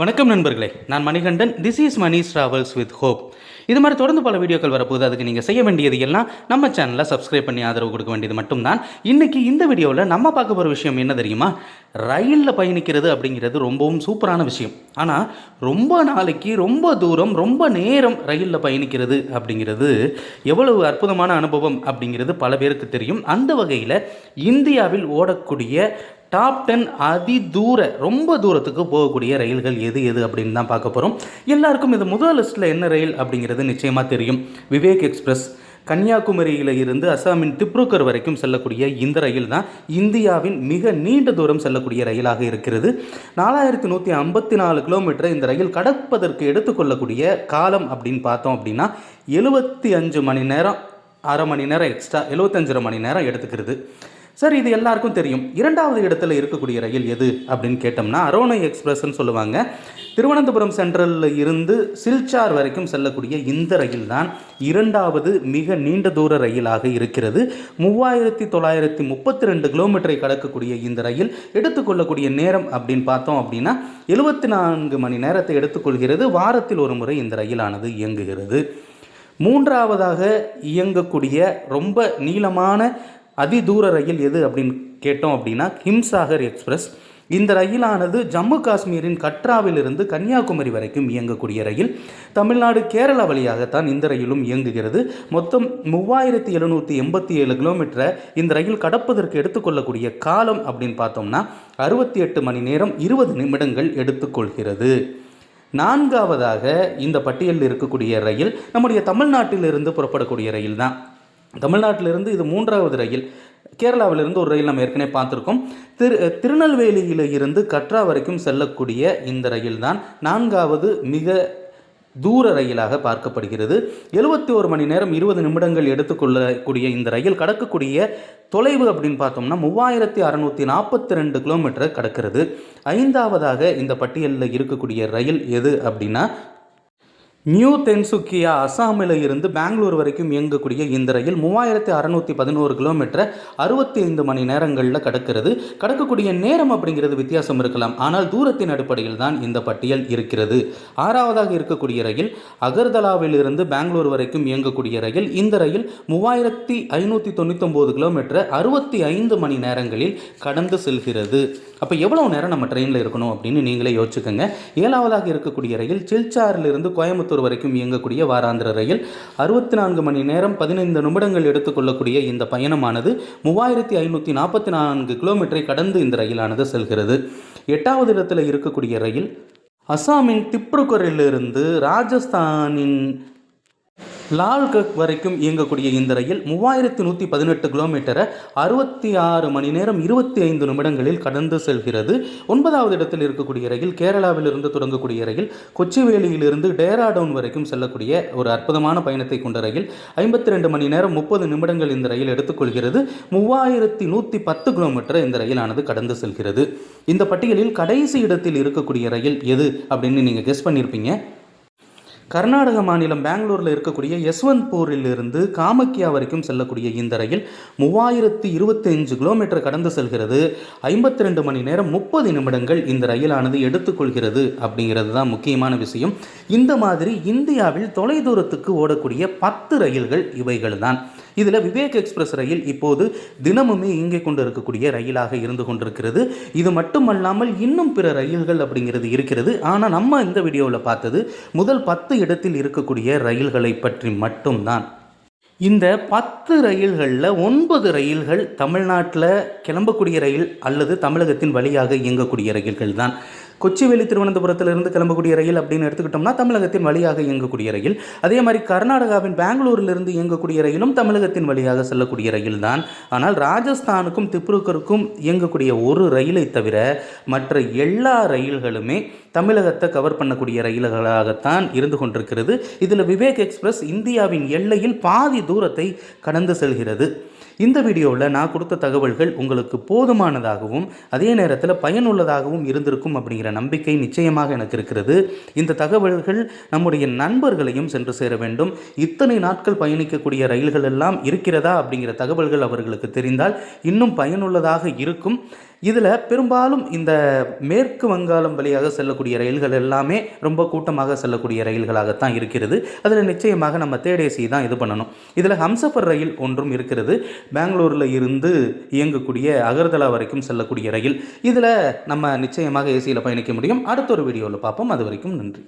வணக்கம் நண்பர்களே. நான் Manikandan. This is Mani travels with hope இது மாதிரி தொடர்ந்து பல வீடியோக்கள் வரப்போகுது. அதுக்கு நீங்கள் செய்ய வேண்டியது எல்லாம் நம்ம சேனலை சப்ஸ்கிரைப் பண்ணி ஆதரவு கொடுக்க வேண்டியது மட்டும்தான். இன்றைக்கி இந்த வீடியோவில் நம்ம பார்க்க போகிற விஷயம் என்ன தெரியுமா? ரயிலில் பயணிக்கிறது அப்படிங்கிறது ரொம்பவும் சூப்பரான விஷயம். ஆனால் ரொம்ப நாளைக்கு ரொம்ப தூரம் ரொம்ப நேரம் ரயிலில் பயணிக்கிறது அப்படிங்கிறது எவ்வளவு அற்புதமான அனுபவம் அப்படிங்கிறது பல பேருக்கு தெரியும். அந்த வகையில் இந்தியாவில் ஓடக்கூடிய டாப் டென் அதி தூர ரொம்ப தூரத்துக்கு போகக்கூடிய ரயில்கள் எது எது அப்படின்னு தான் பார்க்க போகிறோம் எல்லாருக்கும் இது முதல் லிஸ்ட்டில் என்ன ரயில் அப்படிங்கிறது நிச்சயமாக தெரியும். விவேக் எக்ஸ்பிரஸ் கன்னியாகுமரியில் இருந்து அசாமின் திப்ருக்கர் வரைக்கும் செல்லக்கூடிய இந்த ரயில் தான் இந்தியாவின் மிக நீண்ட தூரம் செல்லக்கூடிய ரயிலாக இருக்கிறது. நாலாயிரத்தி நூற்றி ஐம்பத்தி நாலு கிலோமீட்டர் இந்த ரயில் கடப்பதற்கு எடுத்துக்கொள்ளக்கூடிய காலம் அப்படின்னு பார்த்தோம் அப்படின்னா எழுபத்தி அஞ்சு மணி நேரம் அரை மணி நேரம் எக்ஸ்ட்ரா எழுபத்தஞ்சரை மணி நேரம் எடுத்துக்கிறது. சார் இது எல்லாருக்கும் தெரியும். இரண்டாவது இடத்துல இருக்கக்கூடிய ரயில் எது அப்படின்னு கேட்டோம்னா அரோனை எக்ஸ்பிரஸ்ன்னு சொல்லுவாங்க. திருவனந்தபுரம் சென்ட்ரலில் இருந்து சில்சார் வரைக்கும் செல்லக்கூடிய இந்த ரயில் தான் இரண்டாவது மிக நீண்ட தூர ரயிலாக இருக்கிறது. மூவாயிரத்தி தொள்ளாயிரத்தி முப்பத்தி ரெண்டு கிலோமீட்டரை கடக்கக்கூடிய இந்த ரயில் எடுத்துக்கொள்ளக்கூடிய நேரம் அப்படின்னு பார்த்தோம் அப்படின்னா எழுபத்தி நான்கு மணி நேரத்தை எடுத்துக்கொள்கிறது. வாரத்தில் ஒரு முறை இந்த ரயிலானது இயங்குகிறது. மூன்றாவதாக இயங்கக்கூடிய ரொம்ப நீளமான அதிதூர ரயில் எது அப்படின்னு கேட்டோம் அப்படின்னா ஹிம்சாகர் எக்ஸ்பிரஸ். இந்த ரயிலானது ஜம்மு காஷ்மீரின் கட்ராவிலிருந்து கன்னியாகுமரி வரைக்கும் இயங்கக்கூடிய ரயில். தமிழ்நாடு கேரளா வழியாகத்தான் இந்த ரயிலும் இயங்குகிறது. மொத்தம் மூவாயிரத்தி எழுநூற்றி எண்பத்தி ஏழு கிலோமீட்டரை இந்த ரயில் கடப்பதற்கு எடுத்துக்கொள்ளக்கூடிய காலம் அப்படின்னு பார்த்தோம்னா அறுபத்தி எட்டு மணி நேரம் இருபது நிமிடங்கள் எடுத்துக்கொள்கிறது. நான்காவதாக இந்த பட்டியலில் இருக்கக்கூடிய ரயில் நம்முடைய தமிழ்நாட்டிலிருந்து புறப்படக்கூடிய ரயில் தான் தமிழ்நாட்டிலிருந்து இது மூன்றாவது ரயில். கேரளாவிலிருந்து ஒரு ரயில் நம்ம ஏற்கனவே பார்த்துருக்கோம். திரு திருநெல்வேலியில் இருந்து கட்ரா வரைக்கும் செல்லக்கூடிய இந்த ரயில் தான் நான்காவது மிக தூர ரயிலாக பார்க்கப்படுகிறது. எழுபத்தி ஒரு மணி நேரம் இருபது நிமிடங்கள் எடுத்துக்கொள்ளக்கூடிய இந்த ரயில் கடக்கக்கூடிய தொலைவு அப்படின்னு பார்த்தோம்னா மூவாயிரத்தி அறநூற்றி நாற்பத்தி ரெண்டு கிலோமீட்டர் கடக்கிறது. ஐந்தாவதாக இந்த பட்டியலில் இருக்கக்கூடிய ரயில் எது அப்படின்னா நியூ தென்சுக்கியா அசாமில் இருந்து பெங்களூர் வரைக்கும் இயங்கக்கூடிய இந்த ரயில் மூவாயிரத்தி அறநூற்றி பதினோரு கிலோமீட்டரை அறுபத்தி ஐந்து மணி நேரங்களில் கடக்கிறது. கடக்கக்கூடிய நேரம் அப்படிங்கிறது வித்தியாசம் இருக்கலாம். ஆனால் தூரத்தின் அடிப்படையில் தான் இந்த பட்டியல் இருக்கிறது. ஆறாவதாக இருக்கக்கூடிய ரயில் அகர்தலாவிலிருந்து பெங்களூர் வரைக்கும் இயங்கக்கூடிய ரயில் இந்த ரயில் மூவாயிரத்தி ஐநூற்றி தொண்ணூத்தொம்போது கிலோமீட்டரை அறுபத்தி ஐந்து மணி நேரங்களில் கடந்து செல்கிறது. அப்போ எவ்வளோ நேரம் நம்ம ட்ரெயினில் இருக்கணும் அப்படின்னு நீங்களே யோசிச்சுக்கோங்க. ஏழாவதாக இருக்கக்கூடிய ரயில் சில்சாரிலிருந்து கோயம்புத்தூர் வரைக்கும் இயங்கக்கூடிய வாராந்திர ரயில் அறுபத்தி நான்கு மணி நேரம் பதினைந்து நிமிடங்கள் எடுத்துக்கொள்ளக்கூடிய இந்த பயணமானது மூவாயிரத்தி ஐநூற்றி நாற்பத்தி நான்கு கிலோமீட்டரை கடந்து இந்த ரயிலானது செல்கிறது. எட்டாவது இடத்துல இருக்கக்கூடிய ரயில் அசாமின் திப்ருகரிலிருந்து ராஜஸ்தானின் லால்கக் வரைக்கும் இயங்கக்கூடிய இந்த ரயில் மூவாயிரத்தி நூற்றி பதினெட்டு கிலோமீட்டரை அறுபத்தி ஆறு மணி நேரம் இருபத்தி ஐந்து நிமிடங்களில் கடந்து செல்கிறது. ஒன்பதாவது இடத்தில் இருக்கக்கூடிய ரயில் கேரளாவிலிருந்து தொடங்கக்கூடிய ரயில் கொச்சிவேலியிலிருந்து டேராடவுன் வரைக்கும் செல்லக்கூடிய ஒரு அற்புதமான பயணத்தை கொண்ட ரயில் ஐம்பத்தி ரெண்டு மணி நேரம் முப்பது நிமிடங்கள் இந்த ரயில் எடுத்துக்கொள்கிறது. மூவாயிரத்தி நூற்றி பத்து கிலோமீட்டர் இந்த ரயிலானது கடந்து செல்கிறது. இந்த பட்டியலில் கடைசி இடத்தில் இருக்கக்கூடிய ரயில் எது அப்படின்னு நீங்கள் கெஸ் பண்ணியிருப்பீங்க கர்நாடக மாநிலம் பெங்களூரில் இருக்கக்கூடிய யஸ்வந்த்பூரிலிருந்து காமக்கியா வரைக்கும் செல்லக்கூடிய இந்த ரயில் மூவாயிரத்து இருபத்தஞ்சு கிலோமீட்டர் கடந்து செல்கிறது. ஐம்பத்தி ரெண்டு மணி நேரம் முப்பது நிமிடங்கள் இந்த ரயிலானது எடுத்துக்கொள்கிறது அப்படிங்கிறது தான் முக்கியமான விஷயம். இந்த மாதிரி இந்தியாவில் தொலைதூரத்துக்கு ஓடக்கூடிய பத்து ரயில்கள் இவைகள் தான் இதில் விவேக் எக்ஸ்பிரஸ் ரயில் இப்போது தினமுமே இயங்கிக் கொண்டு இருக்கக்கூடிய ரயிலாக இருந்து கொண்டிருக்கிறது. இது மட்டுமல்லாமல் இன்னும் பிற ரயில்கள் அப்படிங்கிறது இருக்கிறது. ஆனால் நம்ம இந்த வீடியோவில் பார்த்தது முதல் பத்து இடத்தில் இருக்கக்கூடிய ரயில்களை பற்றி மட்டும்தான். இந்த பத்து ரயில்களில் ஒன்பது ரயில்கள் தமிழ்நாட்டில் கிளம்பக்கூடிய ரயில் அல்லது தமிழகத்தின் வழியாக இயங்கக்கூடிய ரயில்கள் தான் கொச்சிவேலி திருவனந்தபுரத்திலிருந்து கிளம்பக்கூடிய ரயில் அப்படின்னு எடுத்துக்கிட்டோம்னா தமிழகத்தின் வழியாக இயங்கக்கூடிய ரயில். அதே மாதிரி கர்நாடகாவின் பெங்களூரிலிருந்து இயங்கக்கூடிய ரயிலும் தமிழகத்தின் வழியாக செல்லக்கூடிய ரயில் தான் ஆனால் ராஜஸ்தானுக்கும் திப்ருக்கருக்கும் இயங்கக்கூடிய ஒரு ரயிலை தவிர மற்ற எல்லா ரயில்களுமே தமிழகத்தை கவர் பண்ணக்கூடிய ரயில்களாகத்தான் இருந்து கொண்டிருக்கிறது. இதில் விவேக் எக்ஸ்பிரஸ் இந்தியாவின் எல்லையில் பாதி தூரத்தை கடந்து செல்கிறது. இந்த வீடியோவில் நான் கொடுத்த தகவல்கள் உங்களுக்கு போதுமானதாகவும் அதே நேரத்தில் பயனுள்ளதாகவும் இருந்திருக்கும் அப்படிங்கிற நம்பிக்கை நிச்சயமாக எனக்கு இருக்கிறது. இந்த தகவல்கள் நம்முடைய நண்பர்களையும் சென்று சேர வேண்டும். இத்தனை நாட்கள் பயணிக்கக்கூடிய ரயில்கள் எல்லாம் இருக்கிறதா அப்படிங்கிற தகவல்கள் அவர்களுக்கு தெரிந்தால் இன்னும் பயனுள்ளதாக இருக்கும். இதில் பெரும்பாலும் இந்த மேற்கு வங்காளம் வழியாக செல்லக்கூடிய ரயில்கள் எல்லாமே ரொம்ப கூட்டமாக செல்லக்கூடிய ரயில்களாகத்தான் இருக்கிறது. அதில் நிச்சயமாக நம்ம தேடேசி ஏசி தான் இது பண்ணணும். இதில் ஹம்சஃபர் ரயில் ஒன்றும் இருக்கிறது. பெங்களூரில் இருந்து இயங்கக்கூடிய அகர்தலா வரைக்கும் செல்லக்கூடிய ரயில். இதில் நம்ம நிச்சயமாக ஏசியில் பயணிக்க முடியும். அடுத்த ஒரு வீடியோவில் பார்ப்போம். அது வரைக்கும் நன்றி.